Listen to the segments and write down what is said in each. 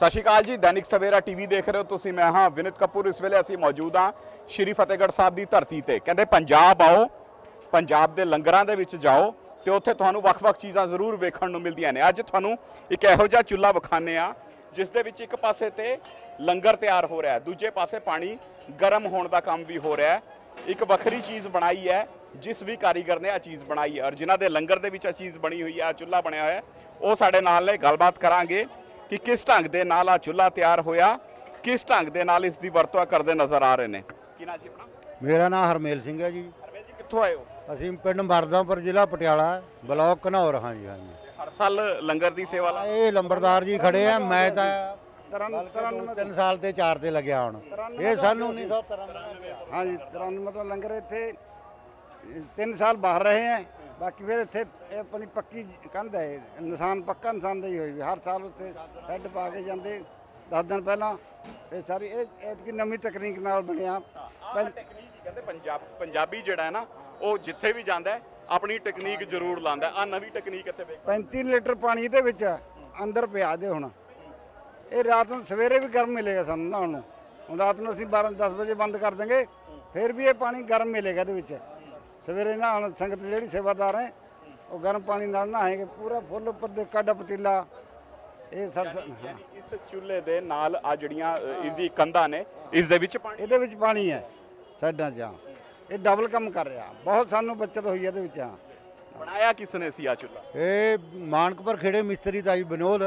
ਸਤਿ ਸ਼੍ਰੀ ਅਕਾਲ ਜੀ, ਦੈਨਿਕ ਸਵੇਰਾ ਟੀਵੀ ਦੇਖ ਰਹੇ ਹੋ ਤੁਸੀਂ, ਮੈਂ ਹਾਂ ਵਿਨਿਤ ਕਪੂਰ। ਇਸ ਵੇਲੇ ਅਸੀਂ ਮੌਜੂਦ ਹਾਂ ਸ਼੍ਰੀ ਫਤਿਹਗੜ੍ਹ ਸਾਹਿਬ ਦੀ ਧਰਤੀ ਤੇ। ਕਹਿੰਦੇ ਪੰਜਾਬ ਆਓ, ਪੰਜਾਬ ਦੇ ਲੰਗਰਾਂ ਦੇ ਵਿੱਚ ਜਾਓ ਤੇ ਉੱਥੇ ਤੁਹਾਨੂੰ ਵੱਖ-ਵੱਖ ਚੀਜ਼ਾਂ ਜ਼ਰੂਰ ਵੇਖਣ ਨੂੰ ਮਿਲਦੀਆਂ ਨੇ। ਅੱਜ ਤੁਹਾਨੂੰ ਇੱਕ ਇਹੋ ਜਿਹਾ ਚੁੱਲ੍ਹਾ ਵਿਖਾਣੇ ਆ ਜਿਸ ਦੇ ਵਿੱਚ ਇੱਕ ਪਾਸੇ ਤੇ ਲੰਗਰ ਤਿਆਰ ਹੋ ਰਿਹਾ ਹੈ, ਦੂਜੇ ਪਾਸੇ ਪਾਣੀ ਗਰਮ ਹੋਣ ਦਾ ਕੰਮ ਵੀ ਹੋ ਰਿਹਾ ਹੈ। ਇੱਕ ਵੱਖਰੀ ਚੀਜ਼ ਬਣਾਈ ਹੈ, ਜਿਸ ਵੀ ਕਾਰੀਗਰ ਨੇ ਆ ਚੀਜ਼ ਬਣਾਈ ਹੈ ਔਰ ਜਿਨ੍ਹਾਂ ਦੇ ਲੰਗਰ ਦੇ ਵਿੱਚ ਆ ਚੀਜ਼ ਬਣੀ ਹੋਈ ਹੈ ਆ ਚੁੱਲ੍ਹਾ ਬਣਿਆ ਹੋਇਆ ਉਹ ਸਾਡੇ ਨਾਲ ਨੇ, ਗੱਲਬਾਤ ਕਰਾਂਗੇ। ਕਿ ਕਿਸ ਢੰਗ ਦੇ ਨਾਲ ਆ ਚੁੱਲ੍ਹਾ ਤਿਆਰ ਹੋਇਆ ਕਿਸ ਢੰਗ ਦੇ ਨਾਲ ਇਸ ਦੀ ਵਰਤੋਂ ਕਰਦੇ ਨਜ਼ਰ ਆ ਰਹੇ ਨੇ? ਕੀ ਨਾਂ ਜੀ ਆਪਣਾ? ਮੇਰਾ ਨਾਮ ਹਰਮੇਲ ਸਿੰਘ ਹੈ ਜੀ। ਹਰਵੇਲ ਜੀ ਕਿੱਥੋਂ ਆਏ ਹੋ? ਅਸੀਂ ਪਿੰਡ ਮਰਦਾਂਪੁਰ ਜ਼ਿਲ੍ਹਾ ਪਟਿਆਲਾ ਬਲਾਕ ਘਨੌਰ ਹਾਂ ਜੀ ਹਾਂ ਜੀ ਹਰ ਸਾਲ ਲੰਗਰ ਦੀ ਸੇਵਾ ਲਾ ਇਹ ਲੰਬੜਦਾਰ ਜੀ ਖੜੇ ਆ ਮੈਂ ਤਾਂ ਤਰਨ ਤਿੰਨ ਸਾਲ ਤੇ ਚਾਰ ਤੇ ਲੱਗਿਆ ਹੁਣ। ਇਹ ਸਾਨੂੰ 1993 ਹਾਂਜੀ 93 ਤੋਂ ਲੰਗਰ ਇੱਥੇ 3 ਸਾਲ ਬਾਹਰ ਰਹੇ ਹੈ ਬਾਕੀ ਫਿਰ ਇੱਥੇ ਇਹ ਆਪਣੀ ਪੱਕੀ ਕੰਧ ਹੈ ਨਿਸ਼ਾਨ ਪੱਕਾ ਨਿਸ਼ਾਨ ਦਾ ਹੀ ਹੋਈ ਵੀ ਹਰ ਸਾਲ ਉੱਥੇ ਸੈੱਡ ਪਾ ਕੇ ਜਾਂਦੇ 10 ਦਿਨ ਪਹਿਲਾਂ ਇਹ ਸਾਰੀ ਇਹ ਐਤਕੀ ਨਵੀਂ ਤਕਨੀਕ ਨਾਲ ਬਣਿਆ। ਆਹ ਟੈਕਨੀਕ ਕਹਿੰਦੇ ਪੰਜਾਬ ਪੰਜਾਬੀ ਜਿਹੜਾ ਹੈ ਨਾ ਉਹ ਜਿੱਥੇ ਵੀ ਜਾਂਦਾ ਹੈ ਆਪਣੀ ਟੈਕਨੀਕ ਜ਼ਰੂਰ ਲਾਉਂਦਾ ਆ ਨਵੀਂ ਟੈਕਨੀਕ ਇੱਥੇ ਵੇਖ। 35 ਲੀਟਰ ਪਾਣੀ ਦੇ ਵਿੱਚ ਅੰਦਰ ਪਿਆ ਦੇ ਹੁਣ। ਇਹ ਰਾਤ ਨੂੰ ਸਵੇਰੇ ਵੀ ਗਰਮ ਮਿਲੇਗਾ ਸਾਨੂੰ ਨਹਾਉਣ ਨੂੰ। ਹੁਣ ਰਾਤ ਨੂੰ ਅਸੀਂ 12 10 ਵਜੇ ਬੰਦ ਕਰ ਦਾਂਗੇ ਫਿਰ ਵੀ ਇਹ ਪਾਣੀ ਗਰਮ ਮਿਲੇਗਾ ਇਹਦੇ ਵਿੱਚ। ਸਵੇਰੇ ਨਹਾਉਣ ਸੰਗਤ ਜਿਹੜੀ ਸੇਵਾਦਾਰ ਹੈ ਉਹ ਗਰਮ ਪਾਣੀ ਨਾਲ ਨਹਾਏਗੇ ਪੂਰਾ ਫੁੱਲ ਉੱਪਰ ਦੇ ਕੱਡਾ ਪਤੀਲਾ। ਇਹ ਸੜ ਯਾਨੀ ਇਸ ਚੁੱਲ੍ਹੇ ਦੇ ਨਾਲ ਆ ਜਿਹੜੀਆਂ ਅ, ਇਸ ਦੀ ਕੰਧਾਂ ਨੇ ਇਸ ਦੇ ਵਿੱਚ ਪਾਣੀ ਇਹਦੇ ਵਿੱਚ ਪਾਣੀ ਹੈ ਸਾਈਡਾਂ 'ਚ ਆ। ਇਹ ਡਬਲ ਕੰਮ ਕਰ ਰਿਹਾ। ਬਹੁਤ ਸਾਨੂੰ ਬੱਚਤ ਹੋਈ ਹੈ ਇਹਦੇ ਵਿੱਚ ਆ ਬਣਾਇਆ ਕਿਸ ਨੇ ਸੀ ਆ ਚੁੱਲ੍ਹਾ? ਇਹ ਮਾਨਕਪੁਰ ਖੇੜੇ ਮਿਸਤਰੀ ਦਾ ਜੀ ਵਿਨੋਦ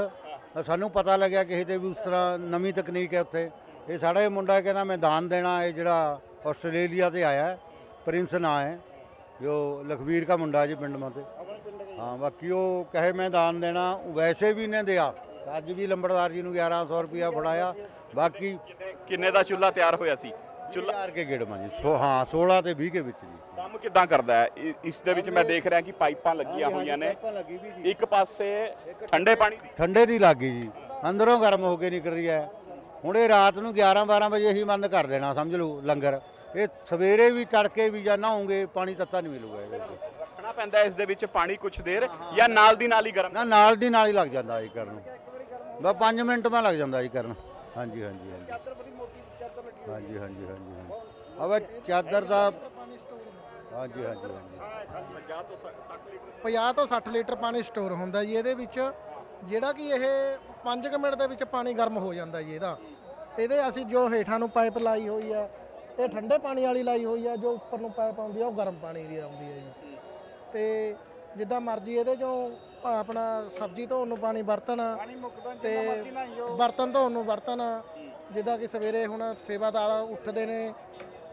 ਸਾਨੂੰ ਪਤਾ ਲੱਗਿਆ ਕਿਸੇ ਤੇ ਵੀ ਉਸ ਤਰ੍ਹਾਂ ਨਵੀਂ ਤਕਨੀਕ ਹੈ ਉੱਥੇ। ਇਹ ਸਾਡਾ ਇਹ ਮੁੰਡਾ ਕਹਿੰਦਾ ਮੈਂ ਦਾਨ ਦੇਣਾ ਇਹ ਜਿਹੜਾ ਆਸਟ੍ਰੇਲੀਆ ਤੇ ਆਇਆ ਹੈ, ਪ੍ਰਿੰਸ ਨਾਂ ਹੈ। ਜੋ ਲਖਵੀਰ ਦਾ ਮੁੰਡਾ ਜੀ ਪਿੰਡ ਮਾਤੇ ਹਾਂ ਬਾਕੀ ਉਹ ਕਹੇ ਮੈਂ ਦਾਨ ਦੇਣਾ ਉਹ ਵੈਸੇ ਵੀ ਨੇ ਦਿਆ। ਅੱਜ ਵੀ ਲੰਬੜਦਾਰ ਜੀ ਨੂੰ 1100 ਰੁਪਇਆ ਫੜਾਇਆ। ਬਾਕੀ ਕਿੰਨੇ ਦਾ ਚੁੱਲ੍ਹਾ ਤਿਆਰ ਹੋਇਆ ਸੀ? ਚੁੱਲ੍ਹਾ 1000 ਕੇ ਗੇੜ ਜੀ। ਸੋ ਹਾਂ 16 ਤੇ 20 ਕੇ ਵਿੱਚ ਜੀ। ਕੰਮ ਕਿਦਾਂ ਕਰਦਾ ਹੈ? ਇਸ ਦੇ ਵਿੱਚ ਮੈਂ ਦੇਖ ਰਿਹਾ ਕਿ ਪਾਈਪਾਂ ਲੱਗੀਆਂ ਹੋਈਆਂ ਨੇ। ਇੱਕ ਪਾਸੇ ਠੰਡੇ ਪਾਣੀ ਦੀ। ਠੰਡੇ ਦੀ ਲੱਗੀ ਜੀ। ਅੰਦਰੋਂ ਗਰਮ ਹੋ ਕੇ ਨਿਕਲ ਰਹੀ ਹੈ। ਹੁਣ ਇਹ ਰਾਤ ਨੂੰ 11 12 ਵਜੇ ਹੀ ਬੰਦ ਕਰ ਦੇਣਾ ਸਮਝ ਲਓ ਲੰਗਰ। ਇਹ ਸਵੇਰੇ ਵੀ ਤੜਕੇ ਵੀ ਜਾਂ ਨਹਾਉਂਗੇ ਪਾਣੀ ਤੱਤਾ ਨਹੀਂ ਮਿਲੂਗਾ ਇਹਦੇ ਵਿੱਚ। ਰੱਖਣਾ ਪੈਂਦਾ ਇਸ ਦੇ ਵਿੱਚ ਪਾਣੀ ਕੁਝ ਦੇਰ ਜਾਂ ਨਾਲ ਦੀ ਨਾਲ ਹੀ ਗਰਮ। ਨਾ ਨਾਲ ਦੀ ਨਾਲ ਹੀ ਲੱਗ ਜਾਂਦਾ ਜੀ ਕਰਨ ਬਸ 5 ਮਿੰਟ ਮੈਂ ਲੱਗ ਜਾਂਦਾ ਜੀ ਕਰਨ। ਹਾਂਜੀ ਹਾਂਜੀ ਹਾਂਜੀ। ਹਾਂਜੀ ਹਾਂਜੀ ਹਾਂਜੀ ਹਾਂਜੀ। ਅਵੇ ਚਾਦਰ ਦਾ ਹਾਂਜੀ ਹਾਂਜੀ ਹਾਂਜੀ। 50 ਤੋਂ 60 ਲੀਟਰ ਪਾਣੀ ਸਟੋਰ ਹੁੰਦਾ ਜੀ ਇਹਦੇ ਵਿੱਚ। ਜਿਹੜਾ ਕਿ ਇਹ 5 ਮਿੰਟ ਦੇ ਵਿੱਚ ਪਾਣੀ ਗਰਮ ਹੋ ਜਾਂਦਾ ਜੀ ਇਹਦਾ। ਇਹਦੇ ਅਸੀਂ ਜੋ ਹੇਠਾਂ ਨੂੰ ਪਾਈਪ ਲਾਈ ਹੋਈ ਆ ਇਹ ਠੰਡੇ ਪਾਣੀ ਵਾਲੀ ਲਾਈ ਹੋਈ ਆ ਜੋ ਉੱਪਰ ਨੂੰ ਪਾਈਪ ਆਉਂਦੀ ਆ ਉਹ ਗਰਮ ਪਾਣੀ ਦੀ ਆਉਂਦੀ ਆ ਜੀ। ਤੇ ਜਿੱਦਾਂ ਮਰਜ਼ੀ ਇਹਦੇ ਚੋਂ ਆਪਣਾ ਸਬਜ਼ੀ ਧੋਣ ਨੂੰ ਪਾਣੀ ਵਰਤਣ ਤੇ ਬਰਤਨ ਧੋਣ ਨੂੰ ਵਰਤਣ ਜਿੱਦਾਂ ਕਿ ਸਵੇਰੇ ਹੁਣ ਸੇਵਾਦਾਰ ਉੱਠਦੇ ਨੇ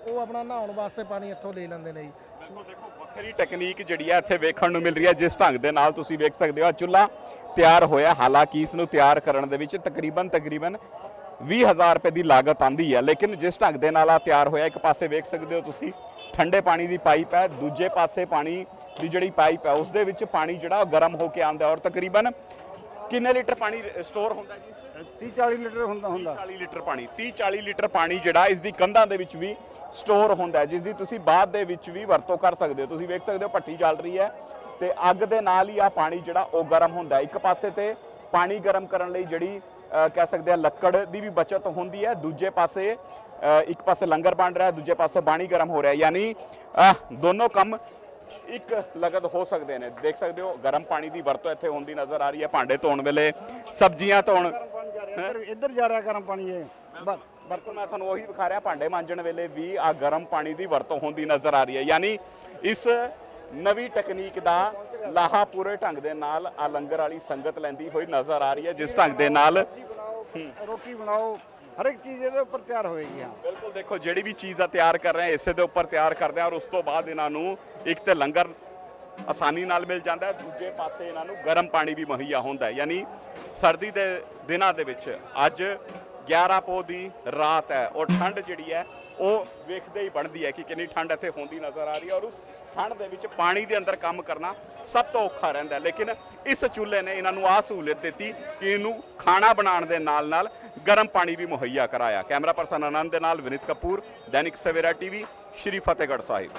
ਉਹ ਆਪਣਾ ਨਹਾਉਣ ਵਾਸਤੇ ਪਾਣੀ ਇੱਥੋਂ ਲੈ ਲੈਂਦੇ ਨੇ ਜੀ। ਦੇਖੋ ਦੇਖੋ ਵੱਖਰੀ ਟੈਕਨੀਕ ਜਿਹੜੀ ਹੈ ਇੱਥੇ ਵੇਖਣ ਨੂੰ ਮਿਲ ਰਹੀ ਹੈ ਜਿਸ ਢੰਗ ਦੇ ਨਾਲ ਤੁਸੀਂ ਵੇਖ ਸਕਦੇ ਹੋ ਚੁੱਲ੍ਹਾ ਤਿਆਰ ਹੋਇਆ ਹਾਲਾਂਕਿ ਇਸ ਨੂੰ ਤਿਆਰ ਕਰਨ ਦੇ ਵਿੱਚ ਤਕਰੀਬਨ ਤਕਰੀਬਨ 20000 ਰੁਪਏ ਦੀ ਲਾਗਤ ਆਂਦੀ ਹੈ ਲੇਕਿਨ ਜਿਸ ਢੰਗ ਦੇ ਨਾਲ ਆ ਤਿਆਰ ਹੋਇਆ ਇੱਕ ਪਾਸੇ ਵੇਖ ਸਕਦੇ ਹੋ ਤੁਸੀਂ ਠੰਡੇ ਪਾਣੀ ਦੀ ਪਾਈਪ ਹੈ ਦੂਜੇ ਪਾਸੇ ਪਾਣੀ ਦੀ ਜਿਹੜੀ ਪਾਈਪ ਹੈ ਉਸ ਦੇ ਵਿੱਚ ਪਾਣੀ ਜਿਹੜਾ ਗਰਮ ਹੋ ਕੇ ਆਉਂਦਾ ਔਰ ਤਕਰੀਬਨ ਕਿੰਨੇ ਲੀਟਰ ਪਾਣੀ ਸਟੋਰ ਹੁੰਦਾ ਜੀ ਇਸ 'ਚ? 30 40 ਲੀਟਰ ਹੁੰਦਾ ਹੁੰਦਾ। 40 ਲੀਟਰ ਪਾਣੀ 30 40 ਲੀਟਰ ਪਾਣੀ ਜਿਹੜਾ ਇਸ ਦੀ ਕੰਧਾਂ ਦੇ ਵਿੱਚ ਵੀ ਸਟੋਰ ਹੁੰਦਾ ਜਿਸ ਦੀ ਤੁਸੀਂ ਬਾਅਦ ਦੇ ਵਿੱਚ ਵੀ ਵਰਤੋਂ ਕਰ ਸਕਦੇ ਹੋ। ਤੁਸੀਂ ਵੇਖ ਸਕਦੇ ਹੋ ਭੱਠੀ ਚੱਲ ਰਹੀ ਹੈ ਤੇ ਅੱਗ ਦੇ ਨਾਲ ਹੀ ਆ ਪਾਣੀ ਜਿਹੜਾ ਉਹ ਗਰਮ ਹੁੰਦਾ। ਇੱਕ ਪਾਸੇ ਤੇ ਪਾਣੀ ਗਰਮ ਕਰਨ ਲਈ ਜਿਹੜੀ ਕਹਿ ਸਕਦੇ ਆ ਲੱਕੜ ਦੀ ਵੀ ਬਚਤ ਹੁੰਦੀ ਹੈ। ਦੂਜੇ ਪਾਸੇ ਇੱਕ ਪਾਸੇ ਲੰਗਰ ਬਣ ਰਿਹਾ ਦੂਜੇ ਪਾਸੇ ਪਾਣੀ ਗਰਮ ਹੋ ਰਿਹਾ। ਯਾਨੀ ਦੋਨੋਂ ਕੰਮ ਇੱਕ ਲਗਤ ਹੋ ਸਕਦੇ ਨੇ। ਦੇਖ ਸਕਦੇ ਹੋ ਗਰਮ ਪਾਣੀ ਦੀ ਵਰਤੋਂ ਇੱਥੇ ਹੁੰਦੀ ਨਜ਼ਰ ਆ ਰਹੀ ਹੈ ਭਾਂਡੇ ਧੋਣ ਵੇਲੇ ਸਬਜ਼ੀਆਂ ਧੋਣ। ਇੱਧਰ ਜਾ ਰਿਹਾ ਗਰਮ ਪਾਣੀ ਇਹ। ਬਿਲਕੁਲ ਮੈਂ ਤੁਹਾਨੂੰ ਉਹੀ ਵਿਖਾ ਰਿਹਾ ਭਾਂਡੇ ਮਾਂਜਣ ਵੇਲੇ ਵੀ ਆ ਗਰਮ ਪਾਣੀ ਦੀ ਵਰਤੋਂ ਹੁੰਦੀ ਨਜ਼ਰ ਆ ਰਹੀ ਹੈ। ਯਾਨੀ ਇਸ ਨਵੀਂ ਟੈਕਨੀਕ ਦਾ ਲਾਹਾ ਪੂਰੇ ਢੰਗ ਦੇ ਨਾਲ ਆ ਲੰਗਰ ਵਾਲੀ ਸੰਗਤ ਲੈਂਦੀ ਹੋਈ ਨਜ਼ਰ ਆ ਰਹੀ ਹੈ ਜਿਸ ਢੰਗ ਦੇ ਨਾਲ ਰੋਟੀ ਬਣਾਓ ਹਰ ਇੱਕ ਚੀਜ਼ ਇਹਦੇ ਉੱਪਰ ਤਿਆਰ ਹੋਏਗੀ ਹਾਂ। ਬਿਲਕੁਲ ਦੇਖੋ ਜਿਹੜੀ ਵੀ ਚੀਜ਼ ਆ ਤਿਆਰ ਕਰ ਰਹੇ ਆ ਇਸੇ ਦੇ ਉੱਪਰ ਤਿਆਰ ਕਰਦੇ ਆ ਔਰ ਉਸ ਤੋਂ ਬਾਅਦ ਇਹਨਾਂ ਨੂੰ ਇੱਕ ਤੇ ਲੰਗਰ ਆਸਾਨੀ ਨਾਲ ਮਿਲ ਜਾਂਦਾ ਹੈ ਦੂਜੇ ਪਾਸੇ ਇਹਨਾਂ ਨੂੰ ਗਰਮ ਪਾਣੀ ਵੀ ਮੁਹੱਈਆ ਹੁੰਦਾ ਹੈ। ਯਾਨੀ ਸਰਦੀ ਦੇ ਦਿਨਾਂ ਦੇ ਵਿੱਚ ਅੱਜ 11 ਪੋ ਦੀ ਰਾਤ ਹੈ ਔਰ ਠੰਡ ਜਿਹੜੀ ਹੈ ਉਹ ਵੇਖਦੇ ਹੀ ਬਣਦੀ ਹੈ ਕਿ ਕਿੰਨੀ ਠੰਡ ਇੱਥੇ ਹੁੰਦੀ ਨਜ਼ਰ ਆ ਰਹੀ ਹੈ ਔਰ ਉਸ ਠੰਡ ਦੇ ਵਿੱਚ ਪਾਣੀ ਦੇ ਅੰਦਰ ਕੰਮ ਕਰਨਾ ਸਭ ਤੋਂ ਔਖਾ ਰਹਿੰਦਾ ਲੇਕਿਨ ਇਸ ਚੁੱਲ੍ਹੇ ਨੇ ਇਹਨਾਂ ਨੂੰ ਆਹ ਸਹੂਲਤ ਦਿੱਤੀ ਕਿ ਇਹਨੂੰ ਖਾਣਾ ਬਣਾਉਣ ਦੇ ਨਾਲ ਨਾਲ ਗਰਮ ਪਾਣੀ ਵੀ ਮੁਹੱਈਆ ਕਰਾਇਆ। ਕੈਮਰਾ ਪਰਸਨ ਆਨੰਦ ਦੇ ਨਾਲ ਵਿਨੀਤ ਕਪੂਰ, ਦੈਨਿਕ ਸਵੇਰਾ ਟੀਵੀ, ਸ਼੍ਰੀ ਫਤਿਹਗੜ੍ਹ ਸਾਹਿਬ।